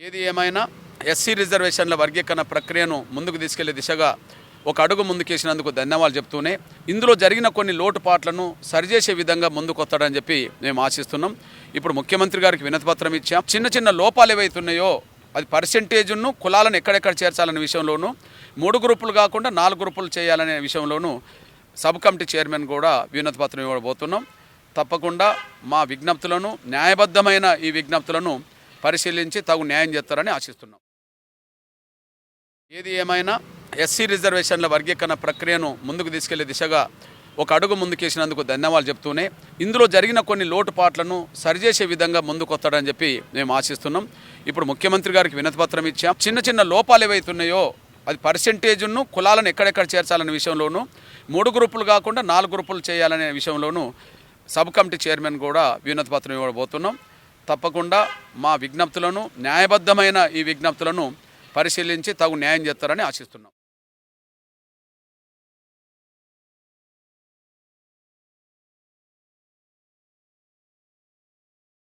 ఏది ఏమైనా ఎస్సీ రిజర్వేషన్ల వర్గీకరణ ప్రక్రియను ముందుకు తీసుకెళ్ళే దిశగా ఒక అడుగు ముందుకేసినందుకు ధన్యవాదాలు చెప్తూనే ఇందులో జరిగిన కొన్ని లోటుపాట్లను సరిచేసే విధంగా ముందుకొస్తాడని చెప్పి మేము ఆశిస్తున్నాం. ఇప్పుడు ముఖ్యమంత్రి గారికి వినతిపత్రం ఇచ్చాం. చిన్న చిన్న లోపాలు ఏవైతున్నాయో అది పర్సెంటేజ్ను కులాలను ఎక్కడెక్కడ చేర్చాలనే విషయంలోనూ మూడు గ్రూపులు కాకుండా నాలుగు గ్రూపులు చేయాలనే విషయంలోనూ సబ్ కమిటీ చైర్మన్ కూడా వినతిపత్రం ఇవ్వబోతున్నాం. తప్పకుండా మా విజ్ఞప్తులను న్యాయబద్ధమైన ఈ విజ్ఞప్తులను పరిశీలించి తగు న్యాయం చేస్తారని ఆశిస్తున్నాం. ఏది ఏమైనా ఎస్సీ రిజర్వేషన్ల వర్గీకరణ ప్రక్రియను ముందుకు తీసుకెళ్ళే దిశగా ఒక అడుగు ముందుకేసినందుకు ధన్యవాదాలు చెప్తూనే ఇందులో జరిగిన కొన్ని లోటుపాట్లను సరిచేసే విధంగా ముందుకొస్తాడని చెప్పి మేము ఆశిస్తున్నాం. ఇప్పుడు ముఖ్యమంత్రి గారికి వినతిపత్రం ఇచ్చాం. చిన్న చిన్న లోపాలు ఏవైతున్నాయో అది పర్సెంటేజ్ను కులాలను ఎక్కడెక్కడ చేర్చాలనే విషయంలోనూ మూడు గ్రూపులు కాకుండా నాలుగు గ్రూపులు చేయాలనే విషయంలోనూ సబ్ కమిటీ చైర్మన్ కూడా వినతిపత్రం ఇవ్వబోతున్నాం. తప్పకుండా మా విజ్ఞప్తులను న్యాయబద్ధమైన ఈ విజ్ఞప్తులను పరిశీలించి తగు న్యాయం చేస్తారని ఆశిస్తున్నాం.